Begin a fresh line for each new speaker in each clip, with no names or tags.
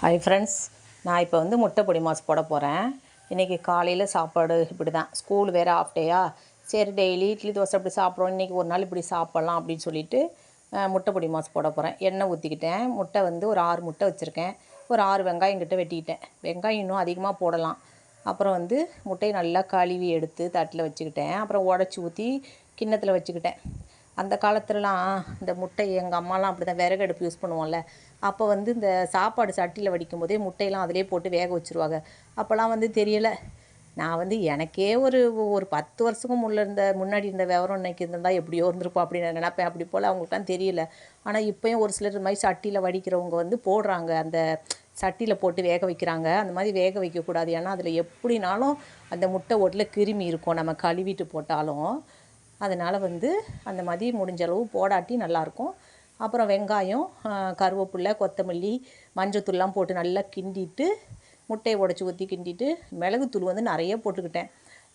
Hi friends நான் இப்போ வந்து முட்டை பொடி மாஸ் போட போகிறேன் இன்றைக்கி காலையில் சாப்பாடு இப்படி தான் ஸ்கூல் வேறு ஆஃப் டேயா சரி டெய்லி இட்லி தோசை இப்படி சாப்பிட்றோம். இன்றைக்கி ஒரு நாள் இப்படி சாப்பிட்லாம் அப்படின்னு சொல்லிட்டு முட்டை பொடி மாஸ் போட போகிறேன் எண்ணெய் ஊற்றிக்கிட்டேன் முட்டை வந்து ஒரு ஆறு முட்டை வச்சுருக்கேன். ஒரு ஆறு வெங்காயம் கிட்ட வெட்டிக்கிட்டேன். வெங்காயம் இன்னும் அதிகமாக போடலாம். அப்புறம் வந்து முட்டையை நல்லா கழுவி எடுத்து தட்டில் வச்சுக்கிட்டேன். அப்புறம் உடச்சி ஊற்றி கிண்ணத்தில் வச்சுக்கிட்டேன். அந்த காலத்துலலாம் இந்த முட்டை எங்கள் அம்மாலாம் அப்படி தான் விறகு அடுப்பு யூஸ் பண்ணுவோம்ல. அப்போ வந்து இந்த சாப்பாடு சட்டியில் வடிக்கும் போதே முட்டையெல்லாம் அதிலே போட்டு வேக வச்சுருவாங்க. அப்போல்லாம் வந்து தெரியலை. நான் வந்து எனக்கே ஒரு ஒரு பத்து வருஷத்துக்கு முள்ள இருந்த முன்னாடி இருந்த விவரம் இன்னைக்கு இருந்தால் எப்படியோ இருந்திருப்போம் அப்படின்னு நான் அப்படி போல் அவங்களுக்குலாம் தெரியல. ஆனால் இப்போயும் ஒரு சிலர் மாதிரி சட்டியில் வடிக்கிறவங்க வந்து போடுறாங்க. அந்த சட்டியில் போட்டு வேக வைக்கிறாங்க. அந்த மாதிரி வேக வைக்கக்கூடாது. ஏன்னா அதில் எப்படினாலும் அந்த முட்டை ஓட்டில் கிருமி இருக்கும். நம்ம கழுவிட்டு போட்டாலும். அதனால் வந்து அந்த மாதிரி முடிஞ்ச அளவு போடாட்டி நல்லாயிருக்கும் அப்புறம் வெங்காயம் கருவேப்பில்லை கொத்தமல்லி மஞ்சத்தூள்லாம் போட்டு நல்லா கிண்டிட்டு முட்டையை உடச்சி ஊற்றி கிண்டிட்டு மிளகுத்தூள் வந்து நிறைய போட்டுக்கிட்டேன்.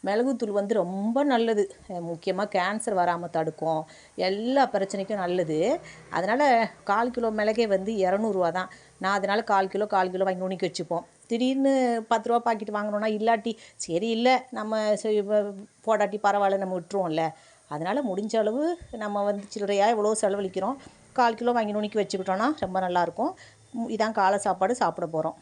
மிளகுத்தூள் வந்து ரொம்ப நல்லது. முக்கியமாக கேன்சர் வராமல் தடுக்கும். எல்லா பிரச்சனைக்கும் நல்லது. அதனால் கால் கிலோ மிளகே வந்து இரநூறுவா தான். நான் அதனால் கால் கிலோ கால் கிலோ வாங்கி நுணுக்கி வச்சுப்போம். திடீர்னு பத்து ரூபா பாக்கெட் வாங்கினோன்னா இல்லாட்டி சரி இல்லை நம்ம சரி போடாட்டி பரவாயில்ல நம்ம விட்டுருவோம்ல. அதனால் முடிஞ்ச அளவு நம்ம வந்து சில்லறையாக எவ்வளோ செலவழிக்கிறோம். கால் கிலோ வாங்கி நுணுக்கி வச்சுக்கிட்டோன்னா ரொம்ப நல்லாயிருக்கும் இதான் காலை சாப்பாடு சாப்பிட போகிறோம்